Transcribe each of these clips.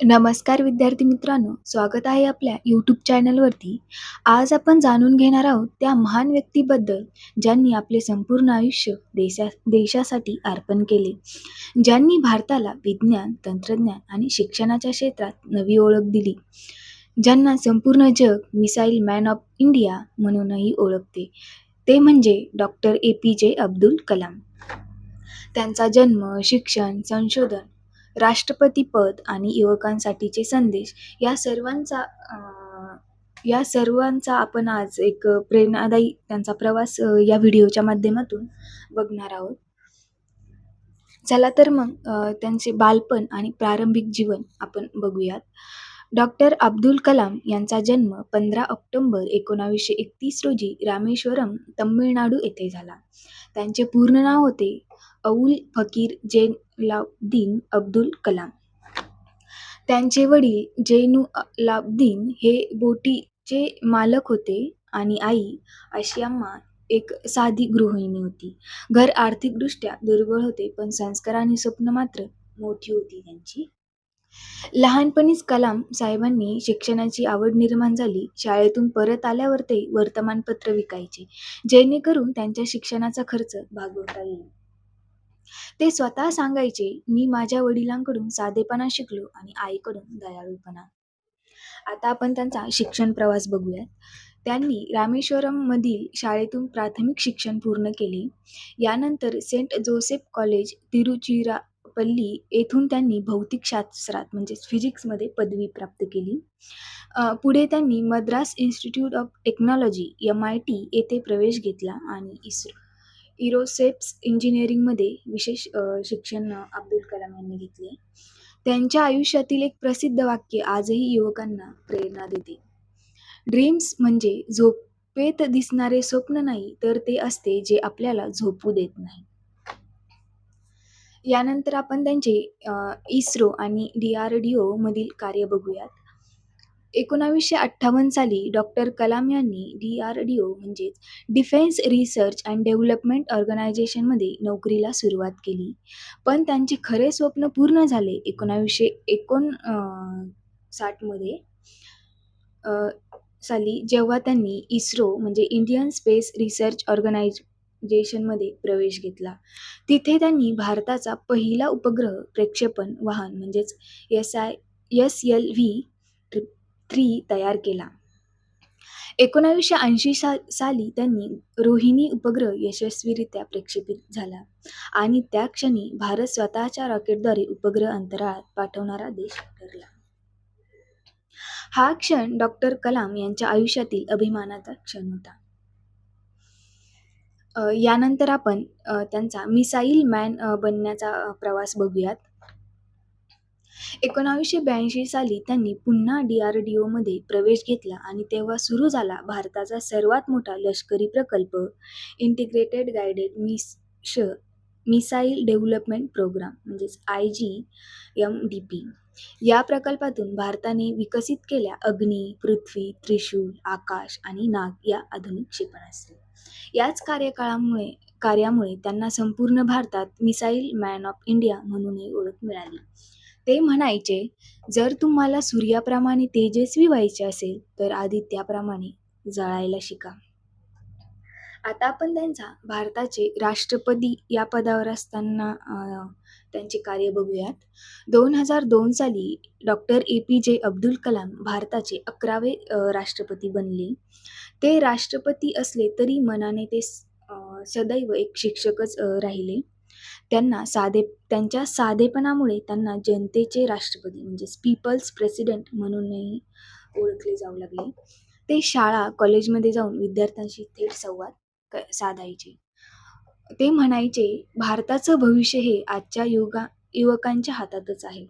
नमस्कार विद्यार्थी मित्रांनो, स्वागत आहे आपल्या यूट्यूब चॅनलवरती. आज आपण जाणून घेणार आहोत त्या महान व्यक्तीबद्दल ज्यांनी आपले संपूर्ण आयुष्य देशा देशासाठी अर्पण केले. ज्यांनी भारताला विज्ञान, तंत्रज्ञान आणि शिक्षणाच्या क्षेत्रात नवी ओळख दिली. ज्यांना संपूर्ण जग मिसाईल मॅन ऑफ इंडिया म्हणूनही ओळखते, ते म्हणजे डॉक्टर ए पी जे अब्दुल कलाम. त्यांचा जन्म, शिक्षण, संशोधन, राष्ट्रपतीपद आणि युवकांसाठीचे संदेश या सर्वांचा या सर्वांचा आपण आज एक प्रेरणादायी त्यांचा प्रवास या व्हिडिओच्या माध्यमातून बघणार आहोत. चला तर मग त्यांचे बालपण आणि प्रारंभिक जीवन आपण बघूयात. डॉक्टर अब्दुल कलाम यांचा जन्म पंधरा ऑक्टोंबर एकोणावीसशे एकतीस रोजी रामेश्वरम, तमिळनाडू येथे झाला. त्यांचे पूर्ण नाव होते अवुल फकीर जैनुलाब्दीन अब्दुल कलाम. त्यांचे वडील जैनुलाब्दीन हे बोटीचे मालक होते आणि आई आशियाम्मा एक साधी गृहिणी होती. घर आर्थिकदृष्ट्या दुर्बळ होते पण संस्कार आणि स्वप्न मात्र मोठी होती त्यांची. लहानपणीच कलाम साहेबांनी शिक्षणाची आवड निर्माण झाली. शाळेतून परत आल्यावर ते वर्तमानपत्र विकायचे, जेणेकरून त्यांच्या शिक्षणाचा खर्च भागवता येईल. ते स्वतः सांगायचे, "मी माझ्या वडिलांकडून साधेपणा शिकलो आणि आईकडून दयाळूपणा." आता आपण त्यांचा शिक्षण प्रवास बघूयात. त्यांनी रामेश्वरममधील शाळेतून प्राथमिक शिक्षण पूर्ण केले. यानंतर सेंट जोसेफ कॉलेज, तिरुचिरापल्ली येथून त्यांनी भौतिकशास्त्रात म्हणजेच फिजिक्समध्ये पदवी प्राप्त केली. अ, पुढे त्यांनी Madras Institute of Technology MIT येथे प्रवेश घेतला आणि इस्रो इरोसेप्स इंजिनिअरिंगमध्ये विशेष शिक्षण अब्दुल कलाम यांनी घेतले. त्यांच्या आयुष्यातील एक प्रसिद्ध वाक्य आजही युवकांना प्रेरणा देते. ड्रीम्स म्हणजे झोपेत दिसणारे स्वप्न नाही, तर ते असते जे आपल्याला झोपू देत नाही. यानंतर आपण त्यांचे इस्रो आणि डीआरडीओ मधील कार्य बघूयात. एकोणावीसशे अठ्ठावन्न साली डॉक्टर कलाम यांनी डी आर डी ओ म्हणजेच डिफेन्स रिसर्च अँड डेव्हलपमेंट ऑर्गनायझेशनमध्ये नोकरीला सुरुवात केली. पण त्यांचे खरे स्वप्न पूर्ण झाले एकोणावीसशे एकोण साठमध्ये साली जेव्हा त्यांनी इस्रो म्हणजे इंडियन स्पेस रिसर्च ऑर्गनायझेशनमध्ये प्रवेश घेतला. तिथे त्यांनी भारताचा पहिला उपग्रह प्रक्षेपण वाहन म्हणजेच S I S L V three तयार केला. एकोणावीसशे ऐंशी सा साली त्यांनी रोहिणी उपग्रह यशस्वीरित्या प्रक्षेपित झाला आणि त्या क्षणी भारत स्वतःच्या रॉकेटद्वारे उपग्रह अंतराळात पाठवणारा देश ठरला. हा क्षण डॉक्टर कलाम यांच्या आयुष्यातील अभिमानाचा क्षण होता. यानंतर आपण त्यांचा मिसाईल मॅन बनण्याचा प्रवास बघूयात. एकोणावीसशे ब्याऐंशी साली त्यांनी पुन्हा डी आर डी ओमध्ये प्रवेश घेतला आणि तेव्हा सुरू झाला भारताचा सर्वात मोठा लष्करी प्रकल्प इंटिग्रेटेड गायडेड मिस श मिसाईल डेव्हलपमेंट प्रोग्राम म्हणजेच I G M D P या प्रकल्पातून भारताने विकसित केल्या अग्नी, पृथ्वी, त्रिशूल, आकाश आणि नाग या आधुनिक क्षेपणास्त्रे. याच कार्यकाळामुळे कार्यामुळे त्यांना संपूर्ण भारतात मिसाईल मॅन ऑफ इंडिया म्हणूनही ओळख मिळाली. ते म्हणायचे, "जर तुम्हाला सूर्याप्रमाणे तेजस्वी व्हायचे असेल, तर आदित्याप्रमाणे जळायला शिका." आता आपण त्यांचा भारताचे राष्ट्रपती या पदावर असताना त्यांचे कार्य बघूयात. दोन हजार दोन साली डॉक्टर ए पी जे अब्दुल कलाम भारताचे अकरावे राष्ट्रपती बनले. ते राष्ट्रपती असले तरी मनाने ते सदैव एक शिक्षकच राहिले. त्यांना साधे त्यांच्या साधेपणामुळे त्यांना जनतेचे राष्ट्रपती म्हणजेच पीपल्स प्रेसिडेंट म्हणूनही ओळखले जाऊ लागले. ते शाळा, कॉलेजमध्ये जाऊन विद्यार्थ्यांशी थेट संवाद क साधायचे. ते म्हणायचे, "भारताचं भविष्य हे आजच्या युगा युवकांच्या हातातच आहे."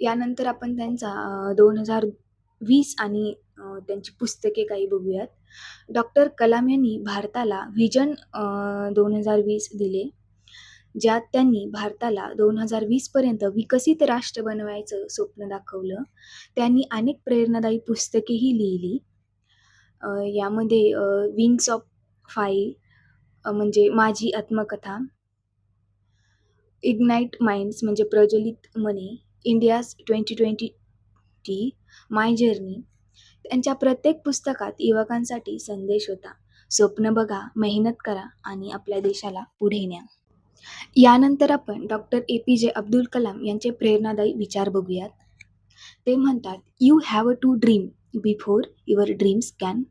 यानंतर आपण त्यांचा दोन हजार वीस आणि त्यांची पुस्तके काही बघूयात. डॉक्टर कलाम यांनी भारताला व्हिजन दोन हजार वीस दिले. ज्यात त्यांनी भारताला दोन हजार वीसपर्यंत विकसित राष्ट्र बनवायचं स्वप्न दाखवलं. त्यांनी अनेक प्रेरणादायी पुस्तकेही लिहिली. यामध्ये विंग्स ऑफ फाईल म्हणजे माझी आत्मकथा, इग्नाईट माइंड्स म्हणजे प्रज्वलित मने, India's twenty twenty T my journey त्यांच्या प्रत्येक पुस्तकात युवकांसाठी संदेश होता. स्वप्न बघा मेहनत करा आणि आपल्या देशाला पुढे न्या. यानंतर आपण डॉक्टर ए पी जे अब्दुल कलाम यांचे प्रेरणादायी विचार बघूयात. ते म्हणतात you have a to dream before your dreams can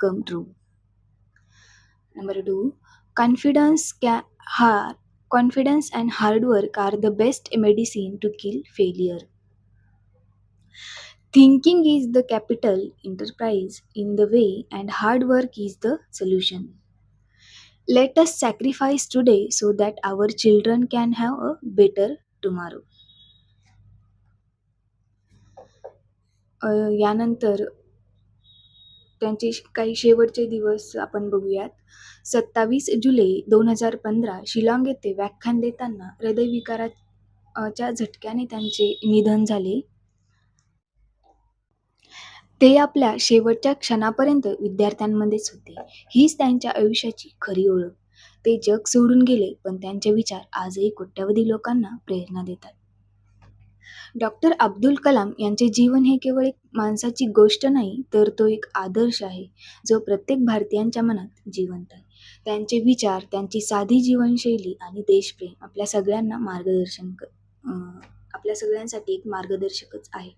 come true number two confidence कॅ हार confidence and hard work are the best medicine to kill failure thinking is the capital enterprise in the way and hard work is the solution let us sacrifice today so that our children can have a better tomorrow यानंतर त्यांचे काही शेवटचे दिवस आपण बघूयात. सत्तावीस जुलै दोन हजार पंधरा शिलाँग येथे व्याख्यान देताना हृदयविकाराच्या झटक्याने त्यांचे निधन झाले. ते आपल्या शेवटच्या क्षणापर्यंत विद्यार्थ्यांमध्येच होते. हीच त्यांच्या आयुष्याची खरी ओळख. ते जग सोडून गेले पण त्यांचे विचार आजही कोट्यवधी लोकांना प्रेरणा देतात. डॉक्टर अब्दुल कलाम यांचे जीवन हे केवळ एक माणसाची गोष्ट नाही तर तो एक आदर्श आहे जो प्रत्येक भारतीयांच्या मनात जिवंत आहे. त्यांचे विचार त्यांची साधी जीवनशैली आणि देशप्रेम आपल्या सगळ्यांना मार्गदर्शन क आपल्या सगळ्यांसाठी एक मार्गदर्शकच आहे.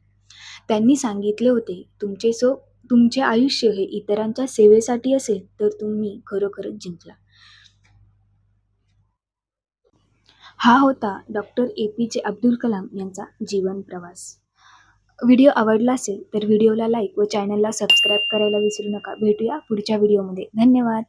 त्यांनी सांगितले होते तुमचे सो तुमचे आयुष्य हे इतरांच्या सेवेसाठी असेल तर तुम्ही खरोखरच जिंकला. हा होता डॉक्टर ए पी जे अब्दुल कलाम यांचा जीवन प्रवास. व्हिडिओ आवडला असेल तर व्हिडिओला लाईक व चॅनलला सबस्क्राईब करायला विसरू नका. भेटूया पुढच्या व्हिडिओमध्ये. धन्यवाद!